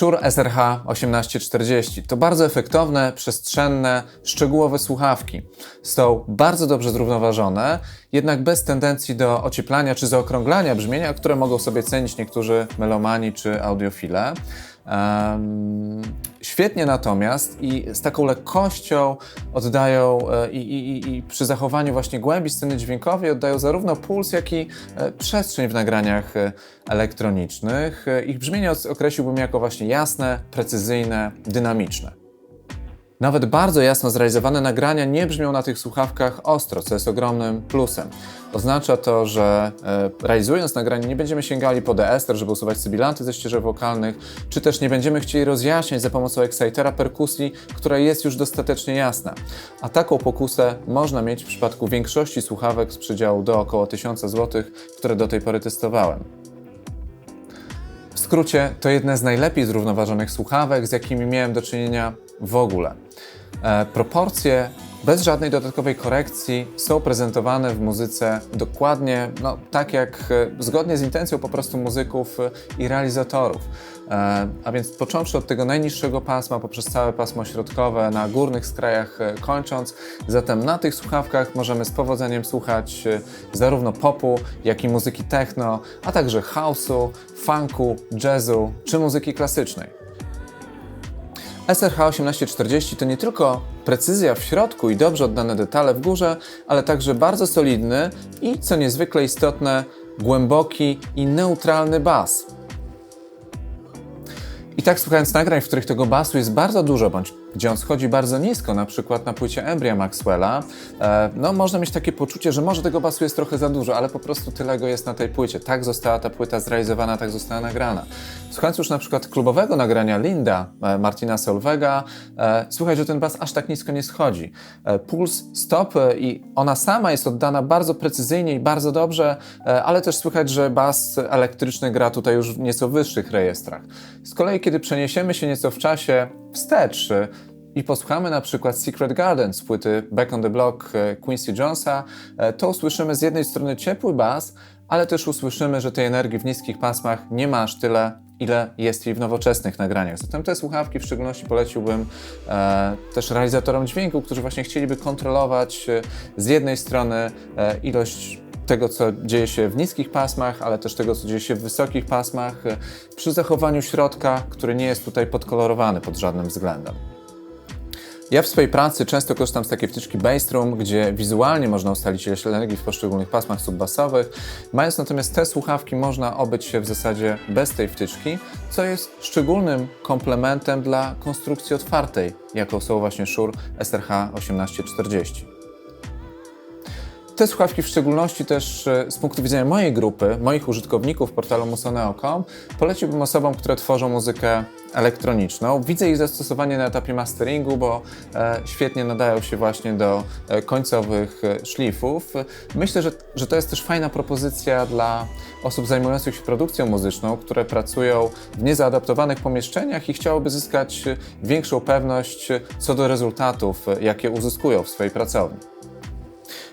Shure SRH 1840 to bardzo efektowne, przestrzenne, szczegółowe słuchawki. Są bardzo dobrze zrównoważone, jednak bez tendencji do ocieplania czy zaokrąglania brzmienia, które mogą sobie cenić niektórzy melomani czy audiofile. Świetnie natomiast i z taką lekkością oddają e, i, i, i przy zachowaniu właśnie głębi sceny dźwiękowej oddają zarówno puls, jak i e, przestrzeń w nagraniach e, elektronicznych. Ich brzmienie określiłbym jako właśnie jasne, precyzyjne, dynamiczne. Nawet bardzo jasno zrealizowane nagrania nie brzmią na tych słuchawkach ostro, co jest ogromnym plusem. Oznacza to, że e, realizując nagranie nie będziemy sięgali po deester, żeby usuwać sybilanty ze ścieżek wokalnych, czy też nie będziemy chcieli rozjaśniać za pomocą excitera perkusji, która jest już dostatecznie jasna. A taką pokusę można mieć w przypadku większości słuchawek z przedziału do około 1000 zł, które do tej pory testowałem. W skrócie, to jedne z najlepiej zrównoważonych słuchawek, z jakimi miałem do czynienia w ogóle. E, proporcje bez żadnej dodatkowej korekcji są prezentowane w muzyce dokładnie no, tak jak e, zgodnie z intencją po prostu muzyków e, i realizatorów. A więc począwszy od tego najniższego pasma poprzez całe pasmo środkowe, na górnych skrajach kończąc, zatem na tych słuchawkach możemy z powodzeniem słuchać zarówno popu, jak i muzyki techno, a także house'u, funku, jazzu czy muzyki klasycznej. SRH 1840 to nie tylko precyzja w środku i dobrze oddane detale w górze, ale także bardzo solidny i, co niezwykle istotne, głęboki i neutralny bas. I tak słuchając nagrań, w których tego basu jest bardzo dużo, bądź gdzie on schodzi bardzo nisko, na przykład na płycie Embria Maxwella, e, no można mieć takie poczucie, że może tego basu jest trochę za dużo, ale po prostu tyle go jest na tej płycie. Tak została ta płyta zrealizowana, tak została nagrana. Słuchając już na przykład klubowego nagrania Linda e, Martina Solvega, e, słuchaj, że ten bas aż tak nisko nie schodzi. Puls, stop e, i ona sama jest oddana bardzo precyzyjnie i bardzo dobrze, ale też słychać, że bas elektryczny gra tutaj już w nieco wyższych rejestrach. Z kolei, kiedy przeniesiemy się nieco w czasie wstecz i posłuchamy na przykład Secret Garden z płyty Back on the Block e, Quincy Jonesa, e, to usłyszymy z jednej strony ciepły bas, ale też usłyszymy, że tej energii w niskich pasmach nie ma aż tyle, ile jest jej w nowoczesnych nagraniach. Zatem te słuchawki w szczególności poleciłbym e, też realizatorom dźwięku, którzy właśnie chcieliby kontrolować e, z jednej strony e, ilość tego, co dzieje się w niskich pasmach, ale też tego, co dzieje się w wysokich pasmach, przy zachowaniu środka, który nie jest tutaj podkolorowany pod żadnym względem. Ja w swojej pracy często korzystam z takiej wtyczki Bassroom, gdzie wizualnie można ustalić ilość energii w poszczególnych pasmach subbasowych. Mając natomiast te słuchawki, można obyć się w zasadzie bez tej wtyczki, co jest szczególnym komplementem dla konstrukcji otwartej, jaką są właśnie Shure SRH 1840. Te słuchawki w szczególności też e, z punktu widzenia mojej grupy, moich użytkowników portalu musoneo.com poleciłbym osobom, które tworzą muzykę elektroniczną. Widzę ich zastosowanie na etapie masteringu, bo e, świetnie nadają się właśnie do e, końcowych szlifów. Myślę, że, że to jest też fajna propozycja dla osób zajmujących się produkcją muzyczną, które pracują w niezaadaptowanych pomieszczeniach i chciałyby zyskać większą pewność co do rezultatów, jakie uzyskują w swojej pracowni.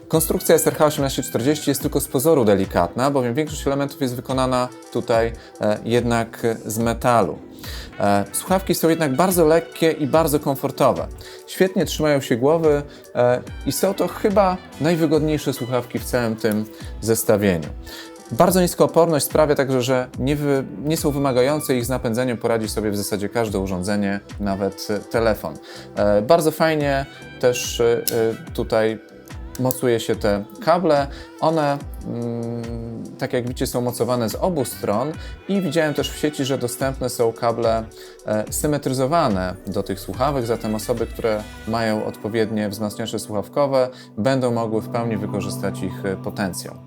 Konstrukcja SRH 1840 jest tylko z pozoru delikatna, bowiem większość elementów jest wykonana tutaj e, jednak z metalu. E, słuchawki są jednak bardzo lekkie i bardzo komfortowe. Świetnie trzymają się głowy e, i są to chyba najwygodniejsze słuchawki w całym tym zestawieniu. Bardzo niska oporność sprawia także, że nie, wy, nie są wymagające ich z napędzeniem poradzi sobie w zasadzie każde urządzenie, nawet telefon. Bardzo fajnie też tutaj mocuje się te kable. One, mm, tak jak widzicie, są mocowane z obu stron i widziałem też w sieci, że dostępne są kable e, symetryzowane do tych słuchawek, zatem osoby, które mają odpowiednie wzmacniacze słuchawkowe będą mogły w pełni wykorzystać ich e, potencjał.